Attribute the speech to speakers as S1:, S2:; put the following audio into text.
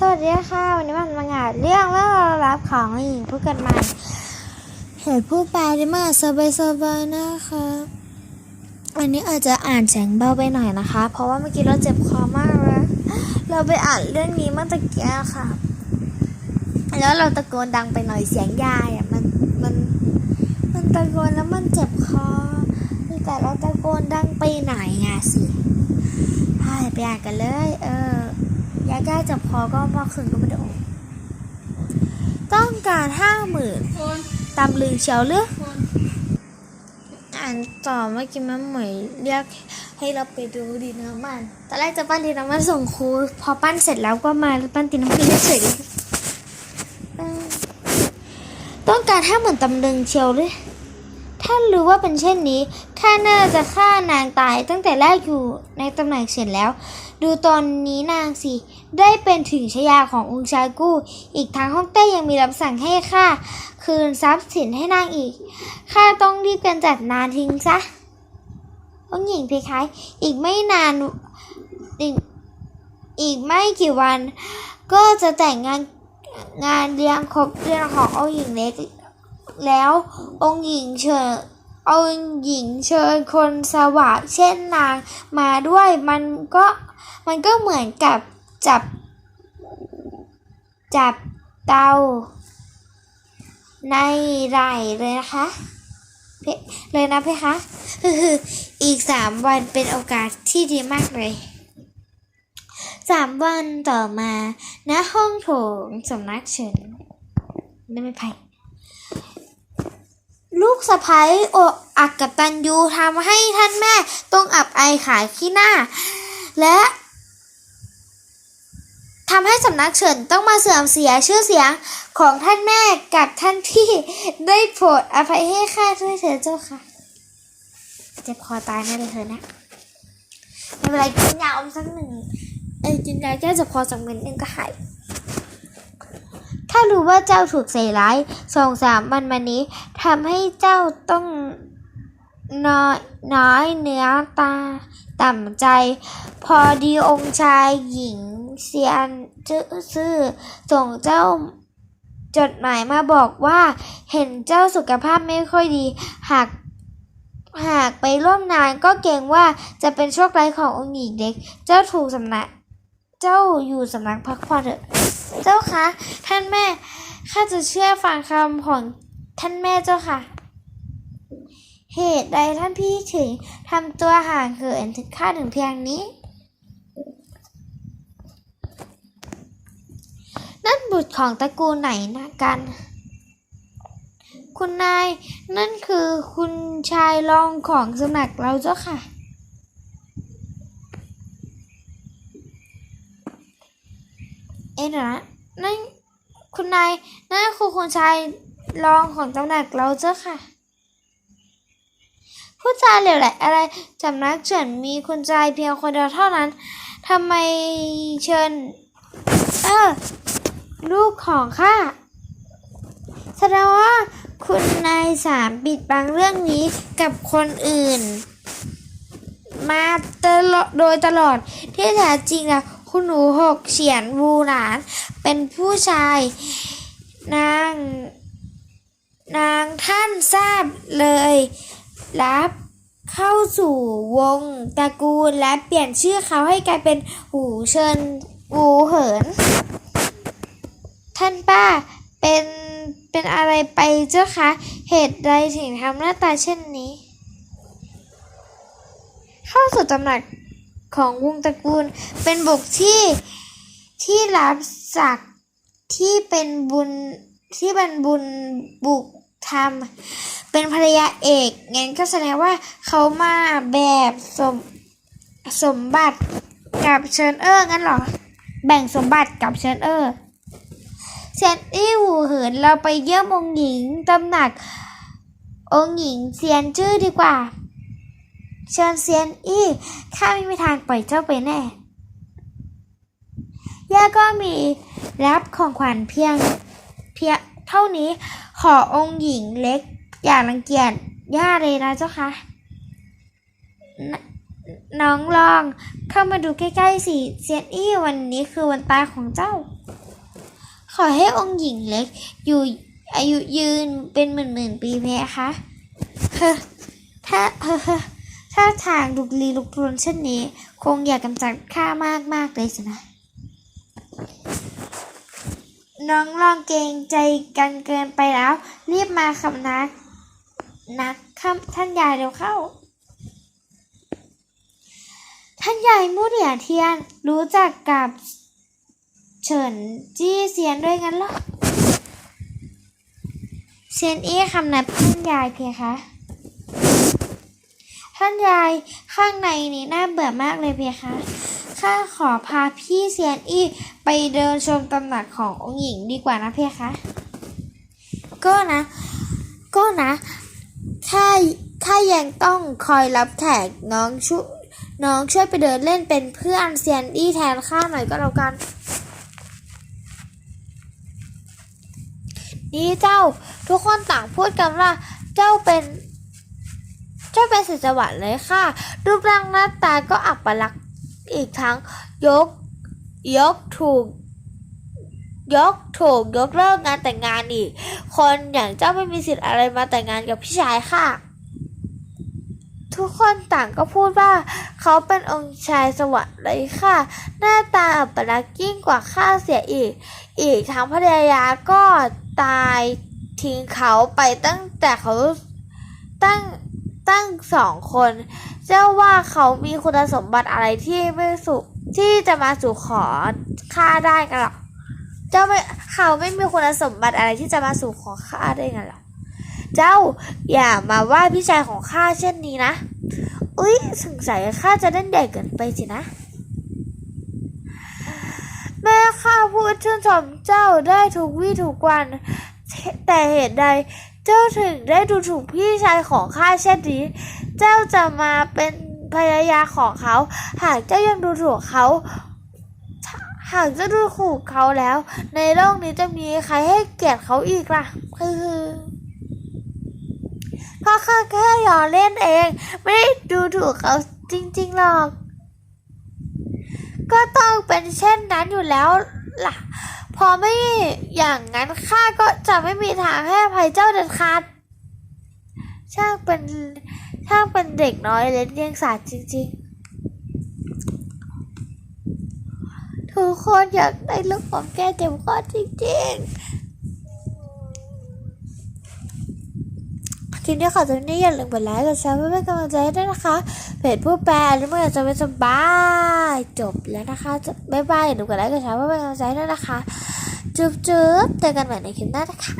S1: สวัสดีค่ะ วันนี้มันมางานเรื่องว่าเรารับของหญิงผู้เกิดใหม่เหตุผู้แปลได้มาสบายสบายนะคะวันนี้อาจจะอ่านเสียงเบาไปหน่อยนะคะ เพราะว่าเมื่อกี้เราเจ็บคอมากเลยเราไปอ่านเรื่องนี้เมื่อตะกี้ค่ะ แล้วเราตะโกนดังไปหน่อยเสียงยายอะมันมันมันตะโกนแล้วมันเจ็บคอแต่เราตะโกนดังไปไหนอยไงสิไปอ่านกันเลย เออ ยาแก้เจ็บคอก็มาคืนก็ไม่ได้ออกต้องการห้าหมื่น
S2: คน
S1: ตำลึงเชียวหรือ
S2: คน
S1: อ่านต่อเมื่อกี้แม่หมวยเรียกให้เราไปดูดินน้ำมันตอนแรกจะปั้นดินน้ำมันส่งครูพอปั้นเสร็จแล้วก็มาปั้นดินน้ำมันเฉยๆเออต้องการห้าหมื่นตำลึงเชียวหรือถ้ารู้ว่าเป็นเช่นนี้ข้าน่าจะฆ่านางตายตั้งแต่แรกอยู่ในตำแหน่งเสร็จแล้ว ดูตอนนี้นางสิ ได้เป็นถึงชายาขององค์ชายกู้ อีกทางฮ่องเต้ยังมีรับสั่งให้ข้าคืนทรัพย์สินให้นางอีก ข้าต้องรีบกันจัดนานทิ้งซะ องค์หญิงเพคะ อีกไม่นานอีกอีกไม่กี่วัน ก็จะแต่งงานงานเลี้ยงครบเดือนขององค์หญิงเล็กแล้วองค์หญิงเชิญองค์หญิงเชิญคนสวะเช่นนางมาด้วยมันก็มันก็เหมือนกับ จับ จับเตาในไหล่เลยนะคะเพเลยนะเพคะอีกสามวันเป็นโอกาสที่ดีมากเลยสามวันต่อมาณห้องโถงสำนักเฉินไม่ไม่ไพ่ลูกสะพ้ยอกอักกับตันยูทำให้ท่านแม่ต้องอับไอขายขี้หน้า และ ทำให้สำนักเฉินต้องมาเสื่อมเสียชื่อเสียงของท่านแม่กับท่านพี่ได้โปรดอภัยให้ข้าด้วยเถิดเจ้าค่ะ เจ็บคอตายแน่เลยเธอนะไม่เป็นไรกินยาอมสักหนึ่งเอ้ยกินยาแก้เจ็บคอสักเม็ดนึงก็หายถ้ารู้ว่าเจ้าถูกใส่ร้ายสองสามวันมานี้ทำให้เจ้าต้องน้อยน้อยเนื้อตา ต่ำใจ พอดีองค์ชายหญิงเซียนจื้อซื่อส่งเจ้าจดหมายมาบอกว่าเห็นเจ้าสุขภาพไม่ค่อยดี หากหากไปร่วมงานก็เกรงว่าจะเป็นโชคร้ายขององค์หญิงเด็ก เจ้าถูกสำนัก เจ้าอยู่สำนักพักผ่อนเถอะ เจ้าคะ ท่านแม่ ข้าจะเชื่อฟังคำของท่านแม่เจ้าค่ะ เหตุใดท่านพี่ถึงทำตัวห่างเหินถึงข้าถึงเพียงนี้ นั่นบุตรของตระกูลไหนนะกัน คุณนายนั่นคือคุณชายรองของสำนักเราเจ้าค่ะเอ็นะนั่นคุณนายนั่นคือคุณชายรองของสำนักเราเจ้าค่ะ ผู้ชาเหลวแหละอะไรสำนักเฉินมีคุณชายเพียงคนเดียวเท่านั้นทำไมเชิญเออลูกของข้าแสดงว่าคุณนายสามปิดบังเรื่องนี้กับคนอื่น มาตลอดโดยตลอดที่แท้จริงอะคุณหนูหกเฉียนวูหลาน เป็นผู้ชาย นาง นางท่านทราบเลย รับ เข้าสู่วงตระกูลและเปลี่ยนชื่อเขาให้กลายเป็นหูเชิญวูเหิน ท่านป้าเป็นเป็นอะไรไปเจ้าคะ เหตุใดถึงทำหน้าตาเช่นนี้ เข้าสู่ตำหนักของวงตระกูลเป็นบุกที่ที่รับศักดิ์ที่เป็นบุญที่เป็นบุญบุก ทำเป็นภรรยาเอกงั้นก็แสดงว่าเขามาแบบสมสมบัติกับเชิญเออร์งั้นหรอ แบ่งสมบัติกับเชิญเออร์เซนอี้หูเหินเราไปเยี่ยมองหญิงตำหนัก องหญิงเซียนจื้อดีกว่า เชิญเซียนอี้ข้าไม่มีทางปล่อยเจ้าไปแน่ย่าก็มีรับของขวัญเพียงเพียง เท่านี้ขอองค์หญิงเล็ก อย่ารังเกียจย่าเลยนะเจ้าคะนน้องลองเข้ามาดูใกล้ๆสิเซียนอี้วันนี้คือวันตายของเจ้า ขอให้องค์หญิงเล็ก อยู่อายุยืนเป็นหมื่นๆปีเพคะเฮ้ถ้าเฮ้ถ้าทางลุกลีลุกลนเช่นนี้ คงอยากกำจัดข้ามากมากๆเลยสินะ น้องลองเกรงใจกันเกินไปแล้ว รีบมาคำนักนักคำท่านยายเร็วเข้า ท่านยายมู่เหรียเทียนรู้จักกับเฉินจี้เซียนด้วยงั้นเหรอเซียนอี้คำนับท่านยายเพียคะ ท่านยายข้างในนี้น่าเบื่อมากเลยเพียคะข้าขอพาพี่เซียนอี้ ไปเดินชมตำหนักขององค์หญิงดีกว่านะเพคะ ก็นะ ก็นะข้าข้ายังต้องคอยรับแขกน้องช่วยน้องช่วยไปเดินเล่นเป็นเพื่อนเซียนอี้แทนข้าหน่อยก็แล้วกัน นี่เจ้าทุกคนต่างพูดกันว่าเจ้าเป็น เจ้าเป็นสิจวัตรเลยค่ะ รูปร่างหน้าตาก็อับปลักอีกทั้งยก ยกถูก ยกถูกยกเลิกงานแต่งงานอีก คนอย่างเจ้าไม่มีสิทธิ์อะไรมาแต่งงานกับพี่ชายค่ะ ทุกคนต่างก็พูดว่า เขาเป็นองค์ชายสวรรค์เลยค่ะ หน้าตาอัปลักยิ่งกว่าข้าเสียอีก อีกทั้งภรรยาก็ตายทิ้งเขาไปตั้งแต่เขาตั้งตั้งสองคน เจ้าว่าเขามีคุณสมบัติอะไรที่ไม่สุข ที่จะมาสู่ขอข้าได้กันหรอเจ้าไม่เขาไม่มีคุณสมบัติอะไรที่จะมาสู่ขอข้าได้ไงหรอเจ้าอย่ามาว่าพี่ชายของข้าเช่นนี้นะ อุ้ยสงสัยข้าจะเล่นใหญ่เกินไปสินะ แม่ข้าพูดชื่นชมเจ้าได้ทุกวี่ทุกวัน แต่เหตุใด เจ้าถึงได้ดูถูกพี่ชายของข้าเช่นนี้ เจ้าจะมาเป็น ภรรยาของเขา หากเจ้ายังดูถูกเขา หากเจะดูถูกเขาแล้ว ในโลกนี้จะมีใครให้เกียรติเขาอีกล่ะ คือก็แค่แค่หยอเล่นเอง ไม่ได้ดูถูกเขาจริงๆหรอก ก็ต้องเป็นเช่นนั้นอยู่แล้วล่ะ พอไม่อย่างนั้นข้าก็จะไม่มีทางให้อภัยเจ้าเด็ดขาดช่างเป็น ช่าเป็นเด็กน้อยเล่นเรียงสาจริงๆ ทุกคนอยากได้ลูกผมแก้เจ็บคอจริงๆทีนี้ขอจำนี้อย่าลืมกดไลค์กดแชร์เพื่อเป็นกำลังใจให้ด้วยนะคะ เพจผู้แปลหรือเมื่อยากจะไม่สบายจบแล้วนะคะจะบ๊ายบายอย่าลืมกดไลค์กดแชร์เพื่อเป็นกำลังใจด้วยนะคะ จุ๊บจุ๊บเจอกันใหม่ในคลิปหน้านะคะ